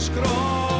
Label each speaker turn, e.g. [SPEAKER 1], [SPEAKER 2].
[SPEAKER 1] зроби